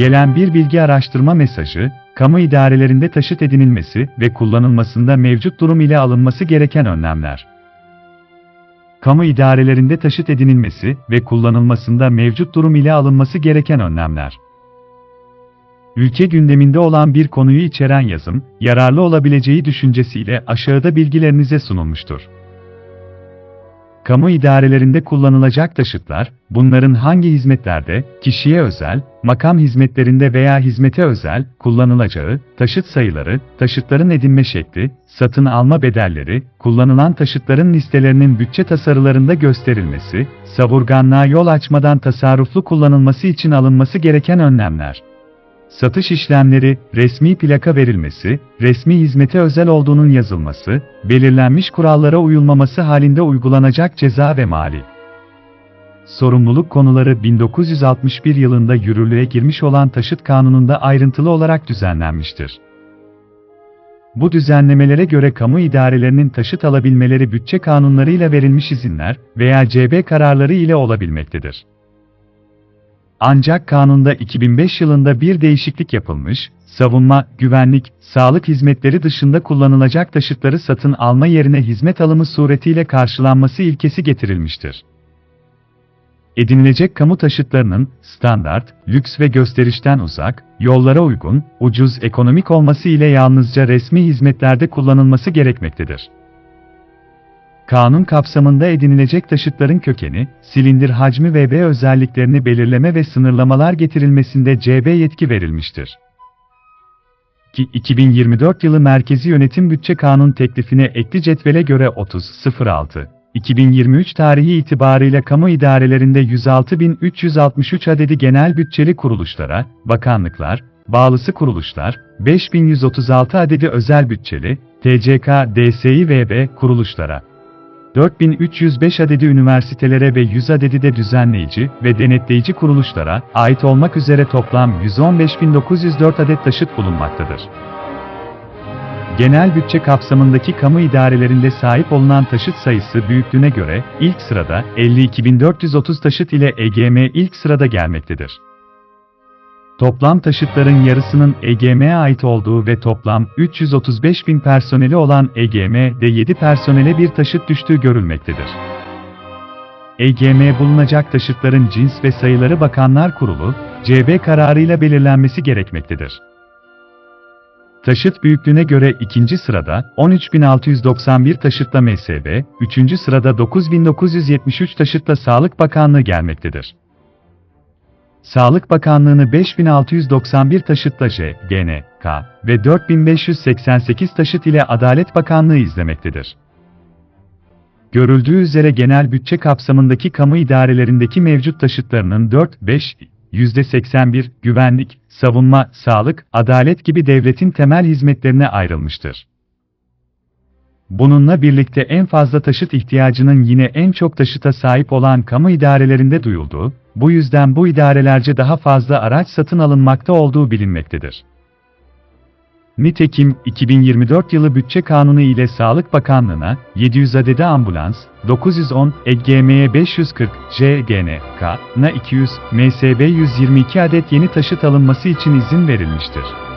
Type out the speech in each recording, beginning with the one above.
Gelen bir bilgi araştırma mesajı, kamu idarelerinde taşıt edinilmesi ve kullanılmasında mevcut durum ile alınması gereken önlemler. Kamu idarelerinde taşıt edinilmesi ve kullanılmasında mevcut durum ile alınması gereken önlemler. Ülke gündeminde olan bir konuyu içeren yazım, yararlı olabileceği düşüncesiyle aşağıda bilgilerinize sunulmuştur. Kamu idarelerinde kullanılacak taşıtlar, bunların hangi hizmetlerde, kişiye özel, makam hizmetlerinde veya hizmete özel, kullanılacağı, taşıt sayıları, taşıtların edinme şekli, satın alma bedelleri, kullanılan taşıtların listelerinin bütçe tasarılarında gösterilmesi, savurganlığa yol açmadan tasarruflu kullanılması için alınması gereken önlemler. Satış işlemleri, resmi plaka verilmesi, resmi hizmete özel olduğunun yazılması, belirlenmiş kurallara uyulmaması halinde uygulanacak ceza ve mali. Sorumluluk konuları 1961 yılında yürürlüğe girmiş olan Taşıt Kanunu'nda ayrıntılı olarak düzenlenmiştir. Bu düzenlemelere göre kamu idarelerinin taşıt alabilmeleri bütçe kanunlarıyla verilmiş izinler veya CB kararları ile olabilmektedir. Ancak kanunda 2005 yılında bir değişiklik yapılmış, savunma, güvenlik, sağlık hizmetleri dışında kullanılacak taşıtları satın alma yerine hizmet alımı suretiyle karşılanması ilkesi getirilmiştir. Edinilecek kamu taşıtlarının standart, lüks ve gösterişten uzak, yollara uygun, ucuz, ekonomik olması ile yalnızca resmi hizmetlerde kullanılması gerekmektedir. Kanun kapsamında edinilecek taşıtların kökeni, silindir hacmi ve B özelliklerini belirleme ve sınırlamalar getirilmesinde CB yetki verilmiştir. Ki 2024 yılı Merkezi Yönetim Bütçe Kanun teklifine ekli cetvele göre 30.06 2023 tarihi itibarıyla kamu idarelerinde 106.363 adedi genel bütçeli kuruluşlara, bakanlıklar, bağlısı kuruluşlar, 5136 adedi özel bütçeli, TCK, DSİ VB kuruluşlara, 4305 adedi üniversitelere ve 100 adedi de düzenleyici ve denetleyici kuruluşlara ait olmak üzere toplam 115.904 adet taşıt bulunmaktadır. Genel bütçe kapsamındaki kamu idarelerinde sahip olunan taşıt sayısı büyüklüğüne göre ilk sırada 52.430 taşıt ile EGM ilk sırada gelmektedir. Toplam taşıtların yarısının EGM'ye ait olduğu ve toplam 335 bin personeli olan EGM'de 7 personele bir taşıt düştüğü görülmektedir. EGM bulunacak taşıtların cins ve sayıları Bakanlar Kurulu, CB kararıyla belirlenmesi gerekmektedir. Taşıt büyüklüğüne göre ikinci sırada 13.691 taşıtla MSB, üçüncü sırada 9.973 taşıtla Sağlık Bakanlığı gelmektedir. Sağlık Bakanlığı'nı 5691 taşıtla JGNK ve 4588 taşıt ile Adalet Bakanlığı izlemektedir. Görüldüğü üzere genel bütçe kapsamındaki kamu idarelerindeki mevcut taşıtlarının 4-5, %81, güvenlik, savunma, sağlık, adalet gibi devletin temel hizmetlerine ayrılmıştır. Bununla birlikte en fazla taşıt ihtiyacının yine en çok taşıta sahip olan kamu idarelerinde duyulduğu, bu yüzden bu idarelerce daha fazla araç satın alınmakta olduğu bilinmektedir. Nitekim 2024 yılı bütçe kanunu ile Sağlık Bakanlığı'na 700 adede ambulans, 910 EGM'ye 540 JGNK, 200 MSB 122 adet yeni taşıt alınması için izin verilmiştir.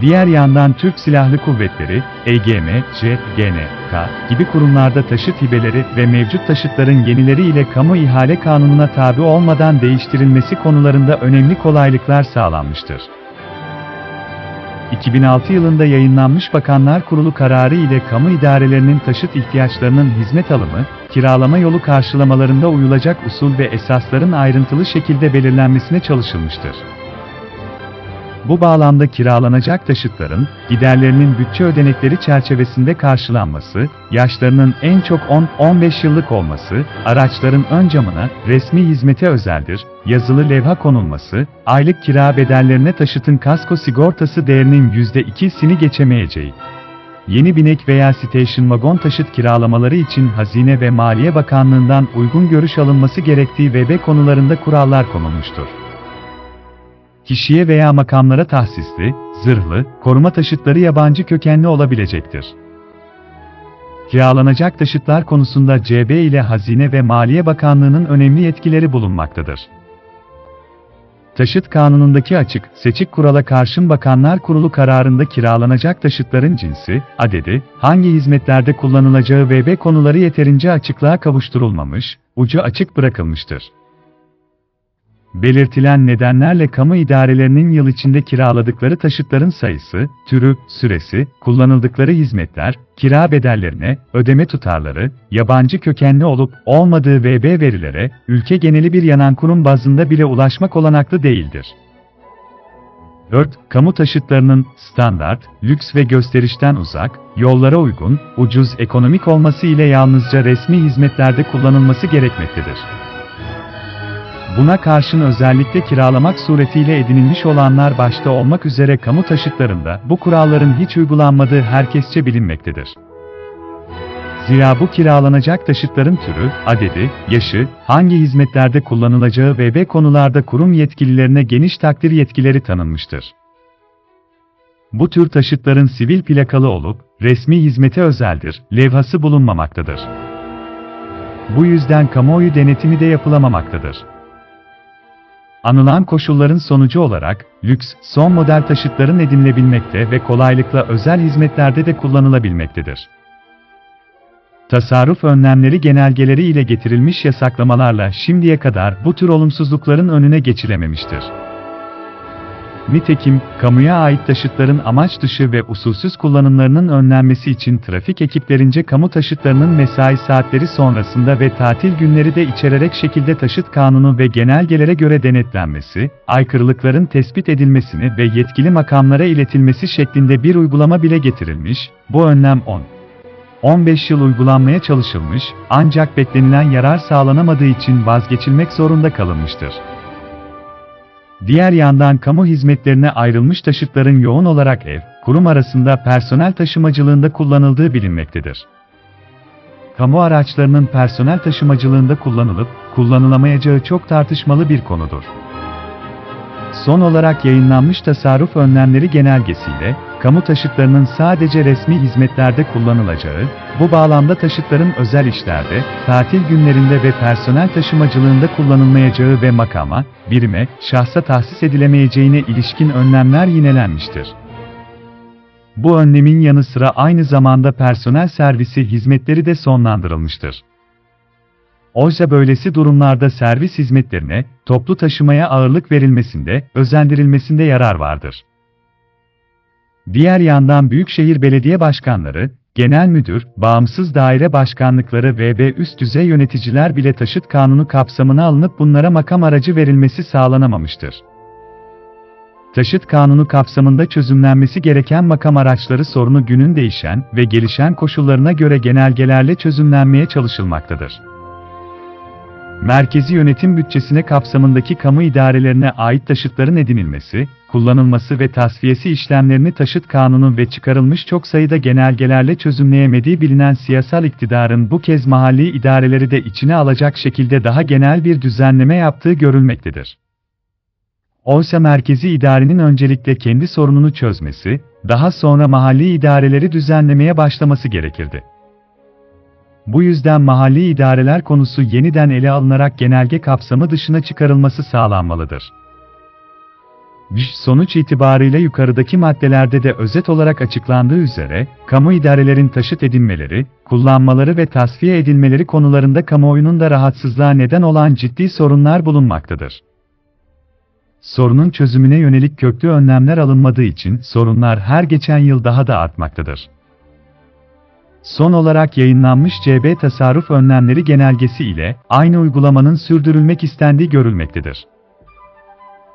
Diğer yandan Türk Silahlı Kuvvetleri, EGM, JGNK gibi kurumlarda taşıt hibeleri ve mevcut taşıtların yenileri ile kamu ihale kanununa tabi olmadan değiştirilmesi konularında önemli kolaylıklar sağlanmıştır. 2006 yılında yayınlanmış Bakanlar Kurulu kararı ile kamu idarelerinin taşıt ihtiyaçlarının hizmet alımı, kiralama yolu karşılamalarında uyulacak usul ve esasların ayrıntılı şekilde belirlenmesine çalışılmıştır. Bu bağlamda kiralanacak taşıtların, giderlerinin bütçe ödenekleri çerçevesinde karşılanması, yaşlarının en çok 10-15 yıllık olması, araçların ön camına, resmi hizmete özeldir, yazılı levha konulması, aylık kira bedellerine taşıtın kasko sigortası değerinin %2'sini geçemeyeceği, yeni binek veya station wagon taşıt kiralamaları için Hazine ve Maliye Bakanlığı'ndan uygun görüş alınması gerektiği ve konularında kurallar konulmuştur kişiye veya makamlara tahsisli, zırhlı, koruma taşıtları yabancı kökenli olabilecektir. Kiralanacak taşıtlar konusunda CB ile Hazine ve Maliye Bakanlığı'nın önemli yetkileri bulunmaktadır. Taşıt kanunundaki açık, seçik kurala karşın Bakanlar Kurulu kararında kiralanacak taşıtların cinsi, adedi, hangi hizmetlerde kullanılacağı ve konuları yeterince açıklığa kavuşturulmamış, ucu açık bırakılmıştır. Belirtilen nedenlerle kamu idarelerinin yıl içinde kiraladıkları taşıtların sayısı, türü, süresi, kullanıldıkları hizmetler, kira bedellerine, ödeme tutarları, yabancı kökenli olup olmadığı VB verilere, ülke geneli bir yanan kurum bazında bile ulaşmak olanaklı değildir. 4. Kamu taşıtlarının standart, lüks ve gösterişten uzak, yollara uygun, ucuz ekonomik olması ile yalnızca resmi hizmetlerde kullanılması gerekmektedir. Buna karşın özellikle kiralamak suretiyle edinilmiş olanlar başta olmak üzere kamu taşıtlarında bu kuralların hiç uygulanmadığı herkesçe bilinmektedir. Zira bu kiralanacak taşıtların türü, adedi, yaşı, hangi hizmetlerde kullanılacağı ve ve konularda kurum yetkililerine geniş takdir yetkileri tanınmıştır. Bu tür taşıtların sivil plakalı olup, resmi hizmete özeldir, levhası bulunmamaktadır. Bu yüzden kamuoyu denetimi de yapılamamaktadır. Anılan koşulların sonucu olarak, lüks, son model taşıtların edinilebilmekte ve kolaylıkla özel hizmetlerde de kullanılabilmektedir. Tasarruf önlemleri genelgeleri ile getirilmiş yasaklamalarla şimdiye kadar bu tür olumsuzlukların önüne geçilememiştir. Nitekim, kamuya ait taşıtların amaç dışı ve usulsüz kullanımlarının önlenmesi için trafik ekiplerince kamu taşıtlarının mesai saatleri sonrasında ve tatil günleri de içererek şekilde taşıt kanunu ve genelgelere göre denetlenmesi, aykırılıkların tespit edilmesini ve yetkili makamlara iletilmesi şeklinde bir uygulama bile getirilmiş, bu önlem 10. 15 yıl uygulanmaya çalışılmış, ancak beklenilen yarar sağlanamadığı için vazgeçilmek zorunda kalınmıştır. Diğer yandan kamu hizmetlerine ayrılmış taşıtların yoğun olarak ev, kurum arasında personel taşımacılığında kullanıldığı bilinmektedir. Kamu araçlarının personel taşımacılığında kullanılıp, kullanılamayacağı çok tartışmalı bir konudur. Son olarak yayınlanmış tasarruf önlemleri genelgesiyle, kamu taşıtlarının sadece resmi hizmetlerde kullanılacağı, bu bağlamda taşıtların özel işlerde, tatil günlerinde ve personel taşımacılığında kullanılmayacağı ve makama, birime, şahsa tahsis edilemeyeceğine ilişkin önlemler yinelenmiştir. Bu önlemin yanı sıra aynı zamanda personel servisi hizmetleri de sonlandırılmıştır. Oysa böylesi durumlarda servis hizmetlerine, toplu taşımaya ağırlık verilmesinde, özendirilmesinde yarar vardır. Diğer yandan Büyükşehir Belediye Başkanları, Genel Müdür, Bağımsız Daire Başkanlıkları ve üst düzey yöneticiler bile taşıt kanunu kapsamına alınıp bunlara makam aracı verilmesi sağlanamamıştır. Taşıt kanunu kapsamında çözümlenmesi gereken makam araçları sorunu günün değişen ve gelişen koşullarına göre genelgelerle çözümlenmeye çalışılmaktadır. Merkezi yönetim bütçesine kapsamındaki kamu idarelerine ait taşıtların edinilmesi, kullanılması ve tasfiyesi işlemlerini taşıt kanunu ve çıkarılmış çok sayıda genelgelerle çözümleyemediği bilinen siyasal iktidarın bu kez mahalli idareleri de içine alacak şekilde daha genel bir düzenleme yaptığı görülmektedir. Oysa merkezi idarenin öncelikle kendi sorununu çözmesi, daha sonra mahalli idareleri düzenlemeye başlaması gerekirdi. Bu yüzden mahalli idareler konusu yeniden ele alınarak genelge kapsamı dışına çıkarılması sağlanmalıdır. Sonuç itibarıyla yukarıdaki maddelerde de özet olarak açıklandığı üzere, kamu idarelerin taşıt edinmeleri, kullanmaları ve tasfiye edilmeleri konularında kamuoyunun da rahatsızlığa neden olan ciddi sorunlar bulunmaktadır. Sorunun çözümüne yönelik köklü önlemler alınmadığı için sorunlar her geçen yıl daha da artmaktadır. Son olarak yayınlanmış CB Tasarruf Önlemleri Genelgesi ile aynı uygulamanın sürdürülmek istendiği görülmektedir.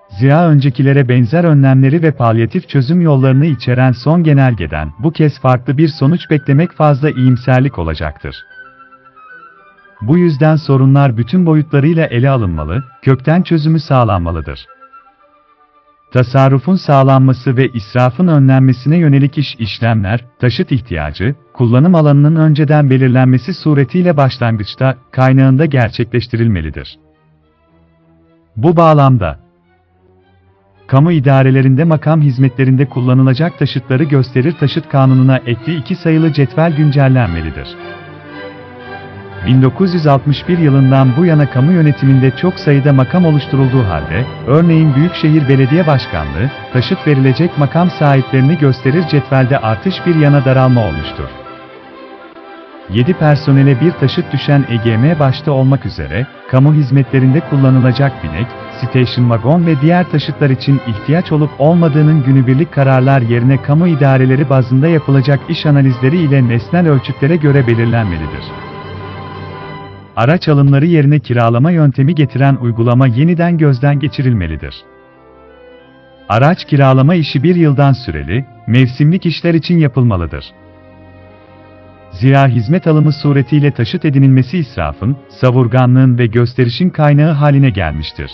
Zira öncekilere benzer önlemleri ve palyatif çözüm yollarını içeren son genelgeden bu kez farklı bir sonuç beklemek fazla iyimserlik olacaktır. Bu yüzden sorunlar bütün boyutlarıyla ele alınmalı, kökten çözümü sağlanmalıdır. Tasarrufun sağlanması ve israfın önlenmesine yönelik iş işlemler, taşıt ihtiyacı, kullanım alanının önceden belirlenmesi suretiyle başlangıçta, kaynağında gerçekleştirilmelidir. Bu bağlamda, kamu idarelerinde makam hizmetlerinde kullanılacak taşıtları gösterir taşıt kanununa ekli iki sayılı cetvel güncellenmelidir. 1961 yılından bu yana kamu yönetiminde çok sayıda makam oluşturulduğu halde, örneğin Büyükşehir Belediye Başkanlığı, taşıt verilecek makam sahiplerini gösterir cetvelde artış bir yana daralma olmuştur. 7 personele bir taşıt düşen EGM başta olmak üzere, kamu hizmetlerinde kullanılacak binek, station wagon ve diğer taşıtlar için ihtiyaç olup olmadığının günübirlik kararlar yerine kamu idareleri bazında yapılacak iş analizleri ile nesnel ölçütlere göre belirlenmelidir. Araç alımları yerine kiralama yöntemi getiren uygulama yeniden gözden geçirilmelidir. Araç kiralama işi bir yıldan süreli, mevsimlik işler için yapılmalıdır. Zira hizmet alımı suretiyle taşıt edinilmesi israfın, savurganlığın ve gösterişin kaynağı haline gelmiştir.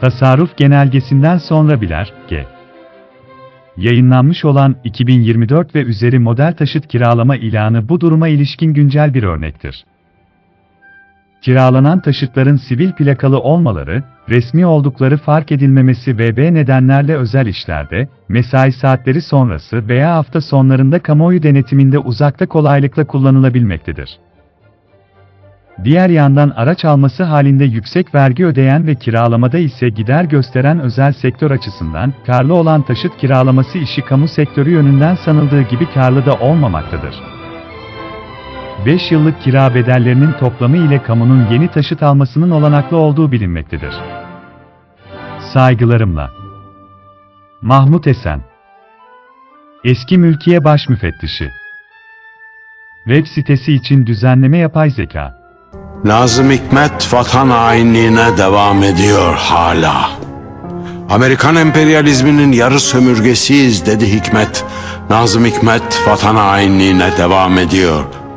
Tasarruf genelgesinden sonra biler, G. Yayınlanmış olan 2024 ve üzeri model taşıt kiralama ilanı bu duruma ilişkin güncel bir örnektir. Kiralanan taşıtların sivil plakalı olmaları, resmi oldukları fark edilmemesi ve B nedenlerle özel işlerde, mesai saatleri sonrası veya hafta sonlarında kamuoyu denetiminde uzakta kolaylıkla kullanılabilmektedir. Diğer yandan araç alması halinde yüksek vergi ödeyen ve kiralamada ise gider gösteren özel sektör açısından karlı olan taşıt kiralaması işi kamu sektörü yönünden sanıldığı gibi karlı da olmamaktadır. 5 yıllık kira bedellerinin toplamı ile kamunun yeni taşıt almasının olanaklı olduğu bilinmektedir. Saygılarımla. Mahmut Esen Eski Mülkiye Baş Müfettişi Web sitesi için düzenleme yapay zeka Nazım Hikmet vatan hainliğine devam ediyor hala. Amerikan emperyalizminin yarı sömürgesiyiz dedi Hikmet. Nazım Hikmet vatan hainliğine devam ediyor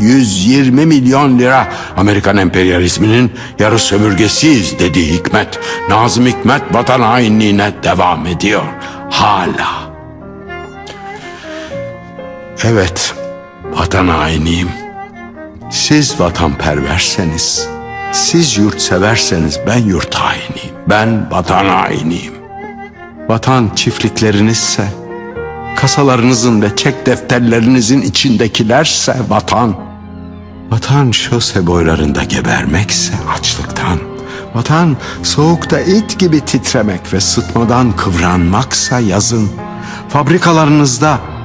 120 milyon lira Amerikan emperyalizminin yarı sömürgesiyiz dedi Hikmet. Nazım Hikmet vatan hainliğine devam ediyor. Hala. Evet, vatan hainiyim. Siz vatanperverseniz, siz yurtseverseniz ben yurt hainiyim. Ben vatan hainiyim. Vatan çiftliklerinizse, kasalarınızın ve çek defterlerinizin içindekilerse vatan. Vatan şose boylarında gebermekse açlıktan. Vatan soğukta it gibi titremek ve sıtmadan kıvranmaksa yazın. Fabrikalarınızda